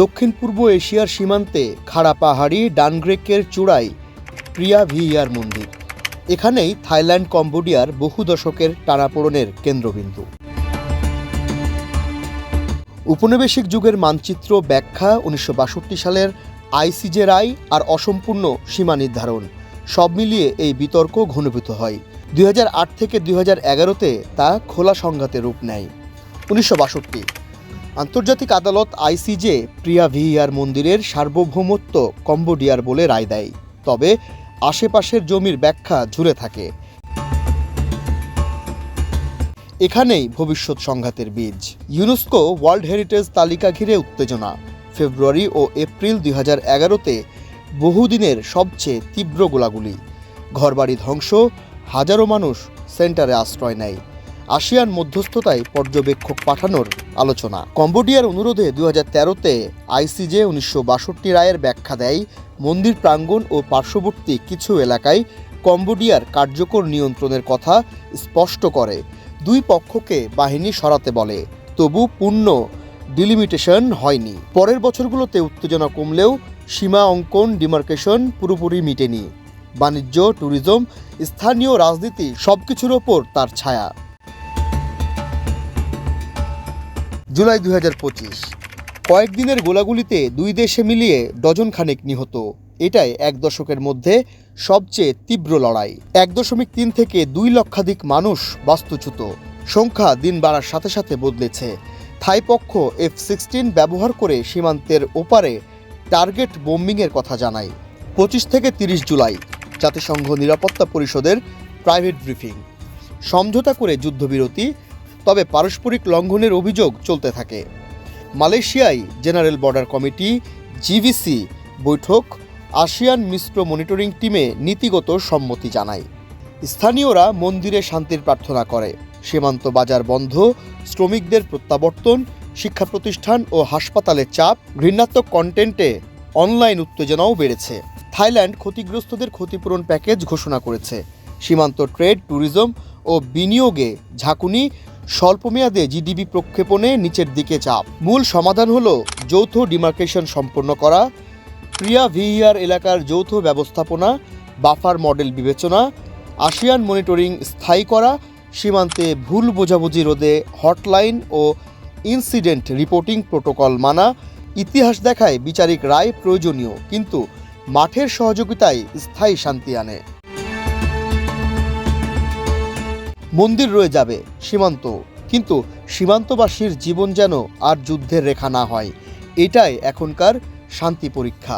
দক্ষিণ পূর্ব এশিয়ার সীমান্তে খাড়া পাহাড়ি ডানগ্রেকের চূড়ায় প্রিয়া ভিয়ার মন্দির। এখানেই থাইল্যান্ড, কম্বোডিয়ার বহু দশকের টানাপোড়নের কেন্দ্রবিন্দু। উপনিবেশিক যুগের মানচিত্র ব্যাখ্যা উনিশশো বাষট্টি সালের আইসিজে রায় আর অসম্পূর্ণ সীমা নির্ধারণ, সব মিলিয়ে এই বিতর্ক ঘনীভূত হয়। দুই হাজার আট থেকে দুই এগারোতে তা খোলা সংঘাতে রূপ নেয়। উনিশশো বাষট্টি আন্তর্জাতিক আদালত আইসিজে প্রিয়া ভিহিয়ার মন্দিরের সার্বভৌমত্ব কম্বোডিয়ার বলে রায় দেয়। তবে আশেপাশের জমির ব্যাখ্যা ঝুলে থাকে। এখানেই ভবিষ্যৎ সংঘাতের বীজ। ইউনেস্কো ওয়ার্ল্ড হেরিটেজ তালিকা ঘিরে উত্তেজনা। ফেব্রুয়ারি ও এপ্রিল দুই হাজার এগারোতে বহুদিনের সবচেয়ে তীব্র গোলাগুলি। ঘরবাড়ি ধ্বংস, হাজারো মানুষ সেন্টারে আশ্রয় নেয়। আসিয়ান মধ্যস্থতায় পর্যবেক্ষক পাঠানোর আলোচনা। কম্বোডিয়ার অনুরোধে দু হাজার তেরোতে আইসিজে উনিশশো বাষট্টি রায়ের ব্যাখ্যা দেয়, মন্দির প্রাঙ্গণ ও পার্শ্ববর্তী কিছু এলাকায় কম্বোডিয়ার কার্যকর নিয়ন্ত্রণের কথা স্পষ্ট করে। দুই পক্ষকে বাহিনী সরাতে বলে, তবু পূর্ণ ডিলিমিটেশন হয়নি। পরের বছরগুলোতে উত্তেজনা কমলেও সীমা অঙ্কন, ডিমার্কেশন পুরোপুরি মিটেনি। বাণিজ্য, ট্যুরিজম, স্থানীয় রাজনীতি সবকিছুর ওপর তার ছায়া। জুলাই দু হাজার পঁচিশ। কয়েকদিনের গোলাগুলিতে দুই দেশে মিলিয়ে ডজন খানেক নিহত। এটাই এক দশকের মধ্যে সবচেয়ে তীব্র লড়াই। এক দশমিক তিন থেকে দুই লক্ষাধিক মানুষ বাস্তুচ্যুত। সংখ্যা দিন বাড়ার সাথে সাথে বদলেছে। থাই পক্ষ এফ সিক্সটিন ব্যবহার করে সীমান্তের ওপারে টার্গেট বোম্বিংয়ের কথা জানায়। পঁচিশ থেকে তিরিশ জুলাই, জাতিসংঘ নিরাপত্তা পরিষদের প্রাইভেট ব্রিফিং। সমঝোতা করে যুদ্ধবিরতি তবে পারস্পরিক লঙ্ঘনের অভিযোগ চলতে থাকে। মালয়েশিয়ায় জেনারেল বর্ডার কমিটি জিভিসি বৈঠক, আসিয়ান মিশ্র মনিটরিং টিমে নীতিগত সম্মতি জানায়। স্থানীয়রা মন্দিরে শান্তির প্রার্থনা করে। সীমান্ত বাজার বন্ধ, শ্রমিকদের প্রত্যাবর্তন, শিক্ষা প্রতিষ্ঠান ও হাসপাতালে চাপ, ঘৃণাত্মক কন্টেন্টে অনলাইন উত্তেজনাও বেড়েছে। থাইল্যান্ড ক্ষতিগ্রস্তদের ক্ষতিপূরণ প্যাকেজ ঘোষণা করেছে। সীমান্ত ট্রেড, ট্যুরিজম ও বিনিয়োগে ঝাঁকুনি স্বল্পমেয়াদে জিডিপি প্রক্ষেপণে নিচের দিকে চাপ। মূল সমাধান হল যৌথ ডিমার্কেশন সম্পন্ন করা, প্রিয়া ভিহিয়ার এলাকার যৌথ ব্যবস্থাপনা, বাফার মডেল বিবেচনা, আসিয়ান মনিটরিং স্থায়ী করা, সীমান্তে ভুল বোঝাবুঝি রোধে হটলাইন ও ইনসিডেন্ট রিপোর্টিং প্রোটোকল মানা, ইতিহাস দেখায় বিচারিক রায় প্রয়োজনীয়, কিন্তু মাঠের সহযোগিতায় স্থায়ী শান্তি আনে। মন্দির রয়ে যাবে, সীমান্ত। কিন্তু সীমান্তবাসীর জীবন যেন আর যুদ্ধের রেখা না হয়, এটাই এখনকার শান্তি পরীক্ষা।